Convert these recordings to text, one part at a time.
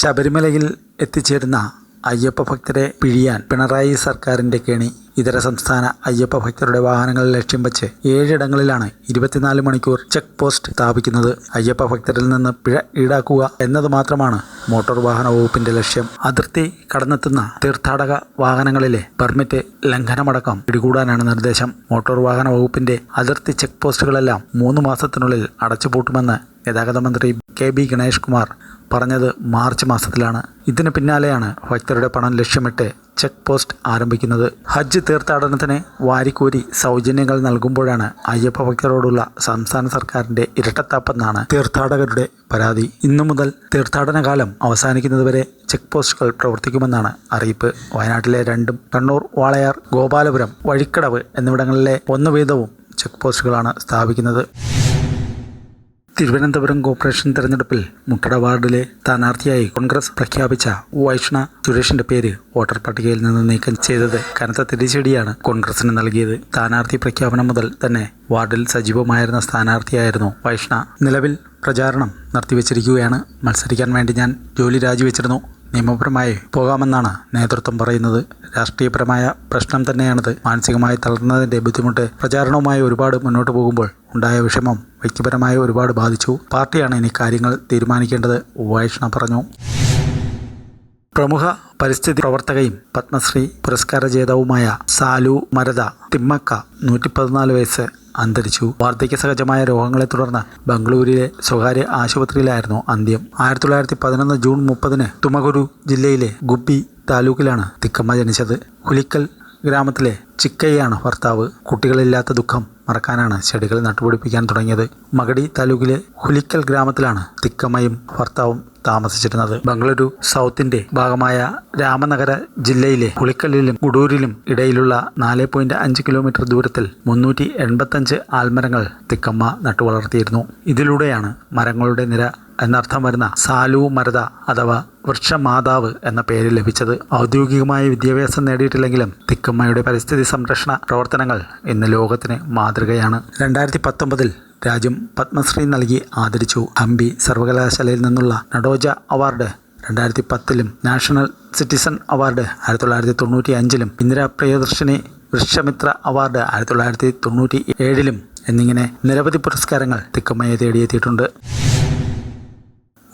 ശബരിമലയിൽ എത്തിച്ചേരുന്ന അയ്യപ്പ ഭക്തരെ പിഴിയാൻ പിണറായി സർക്കാരിന്റെ കെണി. ഇതര സംസ്ഥാന അയ്യപ്പ ഭക്തരുടെ വാഹനങ്ങൾ ലക്ഷ്യം വെച്ച് ഏഴിടങ്ങളിലാണ് ഇരുപത്തിനാല് മണിക്കൂർ ചെക്ക് പോസ്റ്റ് സ്ഥാപിക്കുന്നത്. അയ്യപ്പ ഭക്തരിൽ നിന്ന് പിഴ ഈടാക്കുക എന്നത് മാത്രമാണ് മോട്ടോർ വാഹന വകുപ്പിന്റെ ലക്ഷ്യം. അതിർത്തി കടന്നെത്തുന്ന തീർത്ഥാടക വാഹനങ്ങളിലെ പെർമിറ്റ് ലംഘനമടക്കം പിടികൂടാനാണ് നിർദ്ദേശം. മോട്ടോർ വാഹന വകുപ്പിന്റെ അതിർത്തി ചെക്ക് പോസ്റ്റുകളെല്ലാം മൂന്ന് മാസത്തിനുള്ളിൽ അടച്ചുപൂട്ടുമെന്ന് ഗതാഗത മന്ത്രി കെ ബി ഗണേഷ് കുമാർ പറഞ്ഞത് മാർച്ച് മാസത്തിലാണ്. ഇതിന് പിന്നാലെയാണ് ഭക്തരുടെ പണം ലക്ഷ്യമിട്ട് ചെക്ക് പോസ്റ്റ് ആരംഭിക്കുന്നത്. ഹജ്ജ് തീർത്ഥാടനത്തിന് വാരിക്കൂരി സൗജന്യങ്ങൾ നൽകുമ്പോഴാണ് അയ്യപ്പ ഭക്തരോടുള്ള സംസ്ഥാന സർക്കാരിന്റെ ഇരട്ടത്താപ്പെന്നാണ് തീർത്ഥാടകരുടെ പരാതി. ഇന്നു മുതൽ തീർത്ഥാടന കാലം അവസാനിക്കുന്നതുവരെ ചെക്ക് പോസ്റ്റുകൾ പ്രവർത്തിക്കുമെന്നാണ് അറിയിപ്പ്. വയനാട്ടിലെ രണ്ടും കണ്ണൂർ വാളയാർ ഗോപാലപുരം വഴിക്കടവ് എന്നിവിടങ്ങളിലെ ഒന്ന് വീതവും ചെക്ക് പോസ്റ്റുകളാണ് സ്ഥാപിക്കുന്നത്. തിരുവനന്തപുരം കോർപ്പറേഷൻ തെരഞ്ഞെടുപ്പിൽ മുട്ടട വാർഡിലെ സ്ഥാനാർത്ഥിയായി കോൺഗ്രസ് പ്രഖ്യാപിച്ച വൈഷ്ണ സുരേഷിന്റെ പേര് വോട്ടർ പട്ടികയിൽ നിന്ന് നീക്കം ചെയ്തത് കനത്ത തിരിച്ചടിയാണ് കോൺഗ്രസിന് നൽകിയത്. സ്ഥാനാർത്ഥി പ്രഖ്യാപനം മുതൽ തന്നെ വാർഡിൽ സജീവമായിരുന്ന സ്ഥാനാർത്ഥിയായിരുന്നു വൈഷ്ണ. നിലവിൽ പ്രചാരണം നിർത്തിവെച്ചിരിക്കുകയാണ്. മത്സരിക്കാൻ വേണ്ടി ഞാൻ ജോലി രാജിവെച്ചിരുന്നു. നിയമപരമായി പോകാമെന്നാണ് നേതൃത്വം പറയുന്നത്. രാഷ്ട്രീയപരമായ പ്രശ്നം തന്നെയാണിത്. മാനസികമായി തളർന്നതിന്റെ ബുദ്ധിമുട്ട് പ്രചാരണവുമായി ഒരുപാട് മുന്നോട്ട് പോകുമ്പോൾ ഉണ്ടായ വിഷമം വ്യക്തിപരമായി ഒരുപാട് ബാധിച്ചു. പാർട്ടിയാണ് ഇനി കാര്യങ്ങൾ തീരുമാനിക്കേണ്ടത് വൈഷ്ണ പറഞ്ഞു. പ്രമുഖ പരിസ്ഥിതി പ്രവർത്തകയും പത്മശ്രീ പുരസ്കാര ജേതാവുമായ സാലു മരത തിമ്മക്ക നൂറ്റി പതിനാല് വയസ്സ് അന്തരിച്ചു. വാർദ്ധക്യ സഹജമായ രോഗങ്ങളെ തുടർന്ന് ബംഗളൂരുവിലെ സ്വകാര്യ ആശുപത്രിയിലായിരുന്നു അന്ത്യം. ആയിരത്തി തൊള്ളായിരത്തി പതിനൊന്ന് ജൂൺ മുപ്പതിന് തുമകുരു ജില്ലയിലെ ഗുബി താലൂക്കിലാണ് തിക്കമ്മ ജനിച്ചത്. ഹുലിക്കൽ ഗ്രാമത്തിലെ ചിക്കയ്യാണ് ഭർത്താവ്. കുട്ടികളില്ലാത്ത ദുഃഖം മറക്കാനാണ് ചെടികൾ നട്ടുപിടിപ്പിക്കാൻ തുടങ്ങിയത്. മഗടി താലൂക്കിലെ ഹുലിക്കൽ ഗ്രാമത്തിലാണ് തിക്കമ്മയും ഭർത്താവും താമസിച്ചിരുന്നത്. ബംഗളൂരു സൗത്തിന്റെ ഭാഗമായ രാമനഗര ജില്ലയിലെ പുളിക്കല്ലിലും ഗുഡൂരിലും ഇടയിലുള്ള നാല് പോയിന്റ് അഞ്ച് കിലോമീറ്റർ ദൂരത്തിൽ മുന്നൂറ്റി എൺപത്തഞ്ച് ആൽമരങ്ങൾ തിക്കമ്മ നട്ടുവളർത്തിയിരുന്നു. ഇതിലൂടെയാണ് മരങ്ങളുടെ നിര എന്നർത്ഥം വരുന്ന സാലു മരത അഥവാ വൃക്ഷമാതാവ് എന്ന പേര് ലഭിച്ചത് ഔദ്യോഗികമായ വിദ്യാഭ്യാസം നേടിയിട്ടില്ലെങ്കിലും തിക്കമ്മയുടെ പരിസ്ഥിതി സംരക്ഷണ പ്രവർത്തനങ്ങൾ ഇന്ന് ലോകത്തിന് മാതൃകയാണ്. രണ്ടായിരത്തി പത്തൊമ്പതിൽ രാജ്യം പത്മശ്രീ നൽകി ആദരിച്ചു. ഹംപി സർവകലാശാലയിൽ നിന്നുള്ള നടോജ അവാർഡ് രണ്ടായിരത്തി പത്തിലും നാഷണൽ സിറ്റിസൺ അവാർഡ് ആയിരത്തി തൊള്ളായിരത്തി തൊണ്ണൂറ്റി അഞ്ചിലും ഇന്ദിരാ പ്രിയദർശിനി വൃക്ഷമിത്ര അവാർഡ് ആയിരത്തി തൊള്ളായിരത്തി തൊണ്ണൂറ്റി ഏഴിലും എന്നിങ്ങനെ നിരവധി പുരസ്കാരങ്ങൾ തിക്കമ്മയെ തേടിയെത്തിയിട്ടുണ്ട്.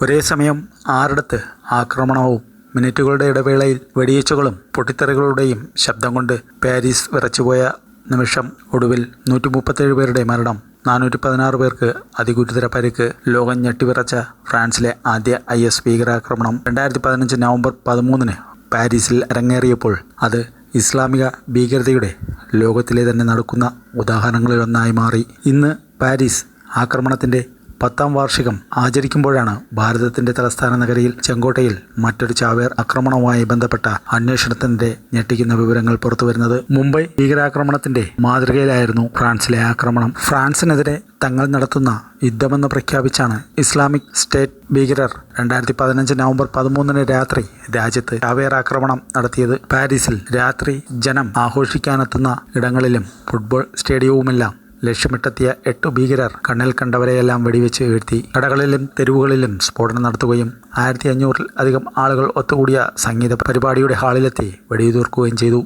ഒരേ സമയം ആറിടത്ത് ആക്രമണവും മിനിറ്റുകളുടെ ഇടവേളയിൽ വെടിയേച്ചുകളും പൊട്ടിത്തെറികളുടെയും ശബ്ദം കൊണ്ട് പാരീസ് വിറച്ചുപോയ നിമിഷം ഒടുവിൽ നൂറ്റി മുപ്പത്തേഴ് പേരുടെ മരണം നാനൂറ്റി പതിനാറ് പേർക്ക് അതിഗുരുതര പരിക്ക് ലോകം ഞെട്ടിവിറച്ച ഫ്രാൻസിലെ ആദ്യ ഐ എസ് ഭീകരാക്രമണം. രണ്ടായിരത്തി പതിനഞ്ച് നവംബർ പതിമൂന്നിന് പാരീസിൽ അരങ്ങേറിയപ്പോൾ അത് ഇസ്ലാമിക ഭീകരതയുടെ ലോകത്തിലെ തന്നെ നടക്കുന്ന ഉദാഹരണങ്ങളിലൊന്നായി മാറി. ഇന്ന് പാരീസ് ആക്രമണത്തിന്റെ പത്താം വാർഷികം ആചരിക്കുമ്പോഴാണ് ഭാരതത്തിന്റെ തലസ്ഥാന നഗരിയിൽ ചെങ്കോട്ടയിൽ മറ്റൊരു ചാവേർ ആക്രമണവുമായി ബന്ധപ്പെട്ട അന്വേഷണത്തിന്റെ ഞെട്ടിക്കുന്ന വിവരങ്ങൾ പുറത്തുവരുന്നത്. മുംബൈ ഭീകരാക്രമണത്തിന്റെ മാതൃകയിലായിരുന്നു ഫ്രാൻസിലെ ആക്രമണം. ഫ്രാൻസിനെതിരെ തങ്ങൾ നടത്തുന്ന യുദ്ധമെന്ന് പ്രഖ്യാപിച്ചാണ് ഇസ്ലാമിക് സ്റ്റേറ്റ് ഭീകരർ രണ്ടായിരത്തി പതിനഞ്ച് നവംബർ പതിമൂന്നിന് രാത്രി രാജ്യത്ത് ചാവേർ ആക്രമണം നടത്തിയത്. പാരീസിൽ രാത്രി ജനം ആഘോഷിക്കാനെത്തുന്ന ഇടങ്ങളിലും ഫുട്ബോൾ സ്റ്റേഡിയവുമെല്ലാം. ലക്ഷ്യമിട്ടെത്തിയ എട്ട് ഭീകരർ കണ്ണിൽ കണ്ടവരെയെല്ലാം വെടിവെച്ച് വീഴ്ത്തി. കടകളിലും തെരുവുകളിലും സ്ഫോടനം നടത്തുകയും ആയിരത്തി അഞ്ഞൂറിൽ അധികം ആളുകൾ ഒത്തുകൂടിയ സംഗീത പരിപാടിയുടെ ഹാളിലെത്തി വെടിയുതിർക്കുകയും ചെയ്തു.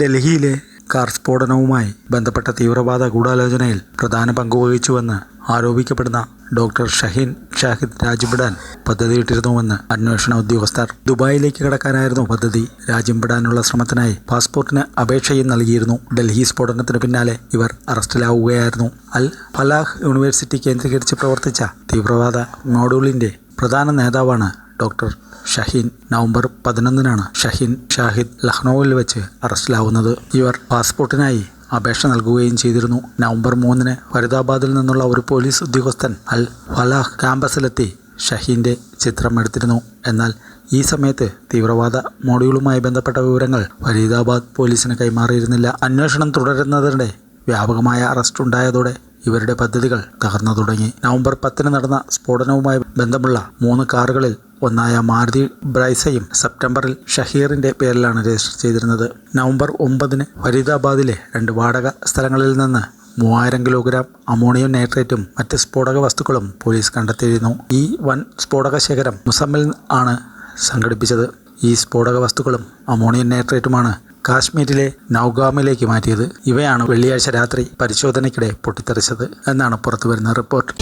ഡൽഹിയിലെ കാർ സ്ഫോടനവുമായി ബന്ധപ്പെട്ട തീവ്രവാദ ഗൂഢാലോചനയിൽ പ്രധാന പങ്കുവഹിച്ചുവെന്ന് ആരോപിക്കപ്പെടുന്ന ഡോക്ടർ ഷഹീൻ ഷാഹിദ് രാജ്യപ്പെടാൻ പദ്ധതിയിട്ടിരുന്നുവെന്ന് അന്വേഷണ ഉദ്യോഗസ്ഥർ ദുബായിലേക്ക് കടക്കാനായിരുന്നു പദ്ധതി. രാജ്യം വിടാനുള്ള ശ്രമത്തിനായി പാസ്പോർട്ടിന് അപേക്ഷയും നൽകിയിരുന്നു. ഡൽഹി സ്ഫോടനത്തിന് പിന്നാലെ ഇവർ അറസ്റ്റിലാവുകയായിരുന്നു. അൽ ഫലാഹ് യൂണിവേഴ്സിറ്റി കേന്ദ്രീകരിച്ച് പ്രവർത്തിച്ച തീവ്രവാദ മോഡ്യൂളിന്റെ പ്രധാന നേതാവാണ് ഡോക്ടർ ഷഹീൻ. നവംബർ പതിനൊന്നിനാണ് ഷഹീൻ ഷാഹിദ് ലഖ്നൌവിൽ വെച്ച് അറസ്റ്റിലാവുന്നത്. ഇവർ പാസ്പോർട്ടിനായി അപേക്ഷ നൽകുകയും ചെയ്തിരുന്നു. നവംബർ മൂന്നിന് ഫരീദാബാദിൽ നിന്നുള്ള ഒരു പോലീസ് ഉദ്യോഗസ്ഥൻ അൽ ഫലാഹ് ക്യാമ്പസിലെത്തി ഷഹീന്റെ ചിത്രം എടുത്തിരുന്നു. എന്നാൽ ഈ സമയത്ത് തീവ്രവാദ മോഡ്യൂളുമായി ബന്ധപ്പെട്ട വിവരങ്ങൾ ഫരീദാബാദ് പോലീസിന് കൈമാറിയിരുന്നില്ല. അന്വേഷണം തുടരുന്നതിനിടെ വ്യാപകമായ അറസ്റ്റ് ഉണ്ടായതോടെ ഇവരുടെ പദ്ധതികൾ തകർന്നു തുടങ്ങി. നവംബർ പത്തിന് നടന്ന സ്ഫോടനവുമായി ബന്ധമുള്ള മൂന്ന് കാറുകളിൽ ഒന്നായ മാരുതി ബ്രൈസയും സെപ്റ്റംബറിൽ ഷഹീറിന്റെ പേരിലാണ് രജിസ്റ്റർ ചെയ്തിരുന്നത്. നവംബർ ഒമ്പതിന് ഫരീദാബാദിലെ രണ്ട് വാടക സ്ഥലങ്ങളിൽ നിന്ന് മൂവായിരം കിലോഗ്രാം അമോണിയം നൈട്രേറ്റും മറ്റ് സ്ഫോടക വസ്തുക്കളും പോലീസ് കണ്ടെത്തിയിരുന്നു. ഈ വൻ സ്ഫോടക ശേഖരം മുസമ്മിൽ ആണ് സംഘടിപ്പിച്ചത്. ഈ സ്ഫോടക വസ്തുക്കളും അമോണിയം നൈട്രേറ്റുമാണ് കാശ്മീരിലെ നൗഗാമിലേക്ക് മാറ്റിയത്. ഇവയാണ് വെള്ളിയാഴ്ച രാത്രി പരിശോധനയ്ക്കിടെ പൊട്ടിത്തെറിച്ചത് എന്നാണ് പുറത്തുവരുന്ന റിപ്പോർട്ട്.